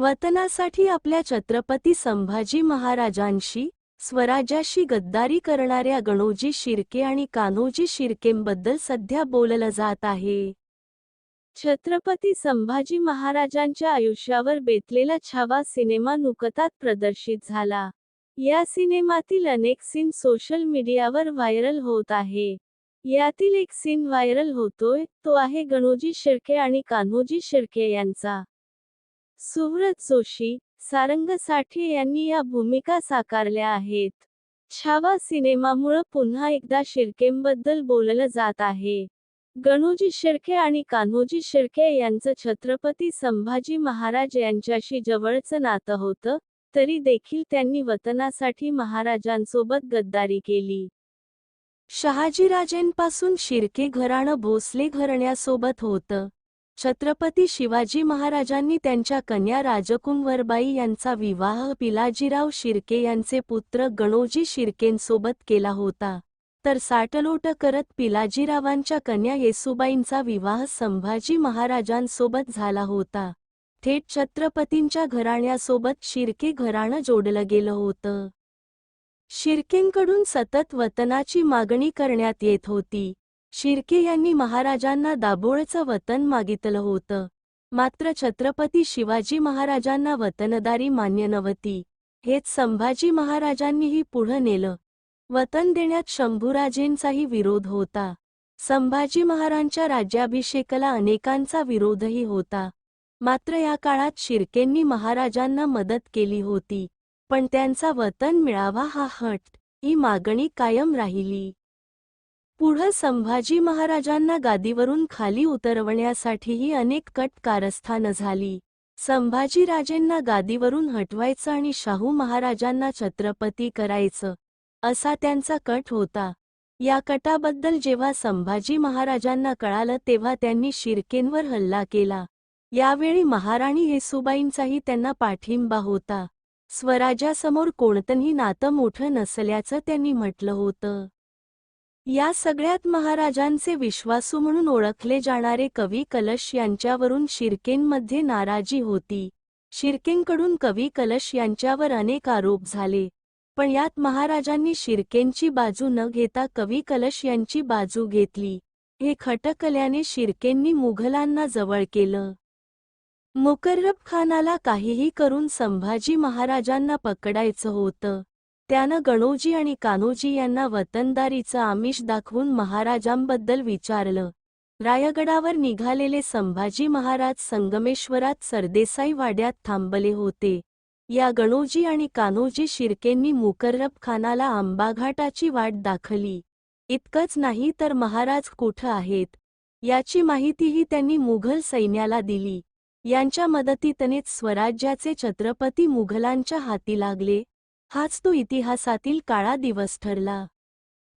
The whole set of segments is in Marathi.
वतनासाठी आपल्या छत्रपती संभाजी महाराजांशी स्वराज्याशी गद्दारी करणाऱ्या गणोजी शिर्के आणि कान्होजी शिर्केंबद्दल सध्या बोललं जात आहे. छत्रपती संभाजी महाराजांच्या आयुष्यावर बेतलेला छावा सिनेमा नुकताच प्रदर्शित झाला. या सिनेमातील अनेक सीन सोशल मीडियावर व्हायरल होत आहे. यातील एक सीन व्हायरल होतोय तो आहे गणोजी शिर्के आणि कान्होजी शिर्के यांचा. सुव्रत जोशी सारंग साठे यांनी या भूमिका साकारल्या आहेत. छावा सिनेमामुळं पुन्हा एकदा शिर्केंबद्दल बोललं जात आहे. गणोजी शिर्के आणि कान्होजी शिर्के यांचं छत्रपती संभाजी महाराज यांच्याशी जवळचं नातं होतं तरी देखील त्यांनी वतनासाठी महाराजांसोबत गद्दारी केली. शहाजीराजेंपासून शिर्के घराणं भोसले घराण्यासोबत होतं. छत्रपती शिवाजी महाराजांनी त्यांच्या कन्या राजकुंवरबाई यांचा विवाह पिलाजीराव शिर्के यांचे पुत्र गणोजी शिर्केंसोबत केला होता. तर साटलोट करत पिलाजीरावांच्या कन्या येसुबाईंचा विवाह संभाजी महाराजांसोबत झाला होता. थेट छत्रपतींच्या घराण्यासोबत शिर्के घराणं जोडलं गेलं होतं. शिर्केंकडून सतत वतनाची मागणी करण्यात येत होती. शिर्के यांनी महाराजांना दाभोळचं वतन मागितलं होतं. मात्र छत्रपती शिवाजी महाराजांना वतनदारी मान्य नव्हती. हेच संभाजी महाराजांनीही पुढं नेलं. वतन देण्यात शंभूराजेंचाही विरोध होता. संभाजी महाराजांच्या राज्याभिषेकाला अनेकांचा विरोधही होता. मात्र या काळात शिर्केंनी महाराजांना मदत केली होती. पण त्यांचा वतन मिळावा हा हट ही मागणी कायम राहिली. पुढं संभाजी महाराजांना गादीवरून खाली उतरवण्यासाठीही अनेक कट कारस्थानं झाली. संभाजीराजेंना गादीवरून हटवायचं आणि शाहू महाराजांना छत्रपती करायचं असा त्यांचा कट होता. या कटाबद्दल जेव्हा संभाजी महाराजांना कळालं तेव्हा त्यांनी शिर्केंवर हल्ला केला. यावेळी महाराणी येसुबाईंचाही त्यांना पाठिंबा होता. स्वराज्यासमोर कोणतंही नातं मोठं नसल्याचं त्यांनी म्हटलं होतं. या सगळ्यात महाराजांचे विश्वासू म्हणून ओळखले जाणारे कवी कलश यांच्यावरून शिर्केंमध्ये नाराजी होती. शिर्केंकडून कवी कलश यांच्यावर अनेक आरोप झाले. पण यात महाराजांनी शिर्केंची बाजू न घेता कवी कलश यांची बाजू घेतली. हे खटकल्याने शिर्केंनी मुघलांना जवळ केलं. मुकर्रब खानाला काहीही करून संभाजी महाराजांना पकडायचं होतं. त्यानं गणोजी आणि कान्होजी यांना वतनदारीचं आमिष दाखवून महाराजांबद्दल विचारलं. रायगडावर निघालेले संभाजी महाराज संगमेश्वरात सरदेसाई वाड्यात थांबले होते. या गणोजी आणि कान्होजी शिर्केंनी मुकर्रब खानाला आंबाघाटाची वाट दाखली. इतकंच नाही तर महाराज कुठं आहेत? याची माहितीही त्यांनी मुघल सैन्याला दिली. यांच्या मदतीतनेच स्वराज्याचे छत्रपती मुघलांच्या हाती लागले. हाच तो इतिहासातील काळा दिवस ठरला.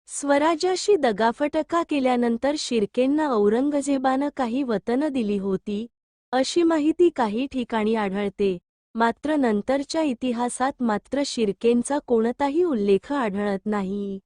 स्वराज्याशी दगाफटका केल्यानंतर शिर्केंना औरंगजेबानं काही वतनं दिली होती अशी माहिती काही ठिकाणी आढळते मात्र नंतरच्या इतिहासात मात्र शिर्केंचा कोणताही उल्लेख आढळत नाही.